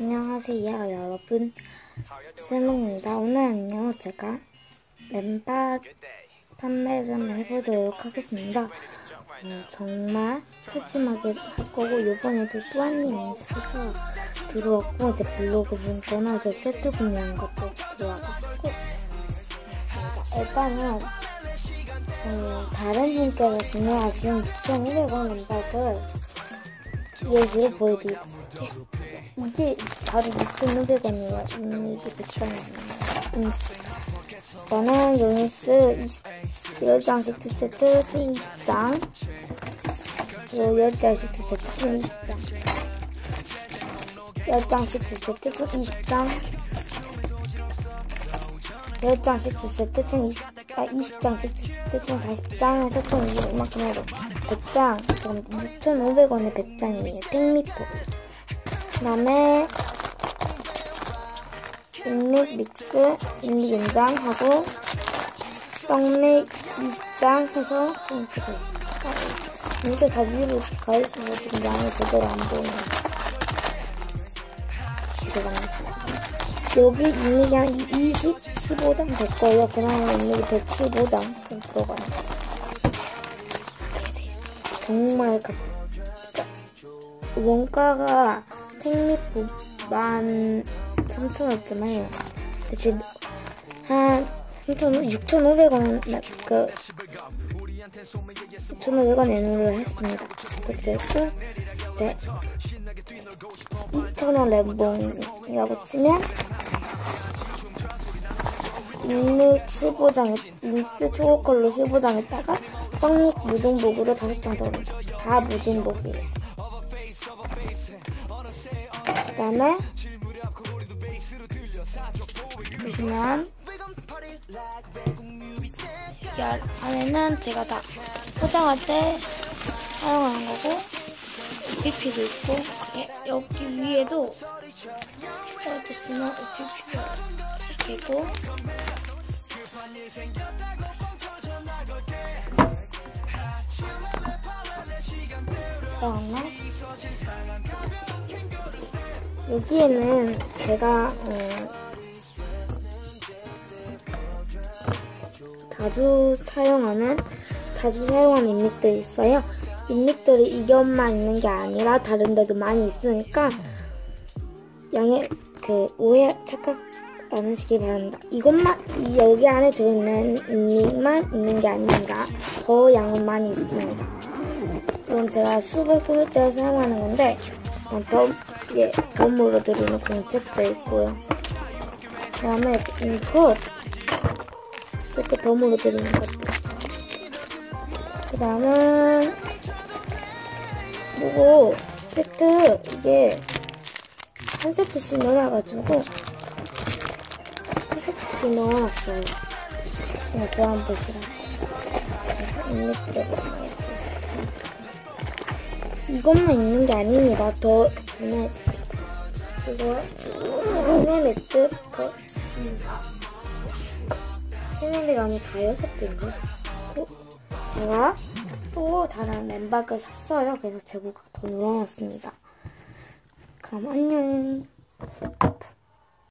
안녕하세요 여러분. 세몽입니다. 오늘은요 제가 램박 판매를 해보도록 하겠습니다. 어, 정말 푸짐하게 할 거고 이번에도 뚜아님 인스가 들어왔고 이제 블로그 문자나 이제 세트 구매한 것도 들어와가지고. 일단은 어, 다른 분께서 구매하신 6,500원 램박을 예시로 보여드릴게요 이게 바로 6,500원이에요. 음, 이게 100원이에요. 음, 저는 유니스 10장 시트 세트 총 20장 그리고 10장 시트 세트 총 20장 10장 시트 세트 총 20장 10장 시트 세트 총 20, 아, 20장 시트 세트 총 40장 해서 총 이만큼 해도 100장 지금 6,500원에 100장이에요. 탱미포 그 다음에 육육 믹스 육육 인장하고 떡밀 20장 해서 좀 이렇게 돼 있어요. 이게 다 위로 이렇게 가있어서 지금 양이 제대로 안 보이네. 들어갑니다. 여기 육육이 한 20, 15장 될 거예요. 그러면 육육이 115장 좀 들어가요. 정말 가, 원가가 생리품 13,000원쯤 해요. 지금 한 6,500원, 그, 6,500원 내놓으려 했습니다. 그렇게 했고, 이제, 2,000원 램봉이라고 치면, 66 15장, 린스 초고컬로 15장에다가, 떡잎 무중복으로 5장 더. 다 무중복이에요. 그 다음에 보시면 이 안에는 제가 다 포장할 때 사용하는 거고 OPP도 있고 예, 여기 위에도 이렇게 쓰는 OPP가 있고. 그다음에 여기에는 제가 어, 자주 사용하는 자주 사용하는 인믹들이 있어요. 인믹들이 이것만 있는 게 아니라 다른 데도 많이 있으니까 양해 그 오해 착각 안 하시기 바랍니다. 이것만 이 여기 안에 들어있는 인믹만 있는 게 아닙니다. 더 양은 많이 있습니다. 이건 제가 수업을 꾸밀 때 사용하는 건데 더 예, 덤으로 들어있는 공책도 있고요. 그 다음에 이거 이렇게 덤으로 들어있는 것도 그 다음은 그리고 세트 이게 한 세트씩 넣어놔가지고 한 세트씩 넣어놨어요. 지금 교환 보시라고. 이렇게 이것만 있는 게 아닙니다. 더 전에 이거 세네 매트 그 세네 매가 아니 다 여섯 개인가? 또 제가 또 다른 멤버를 샀어요. 그래서 재고가 더 늘어났습니다. 그럼 안녕.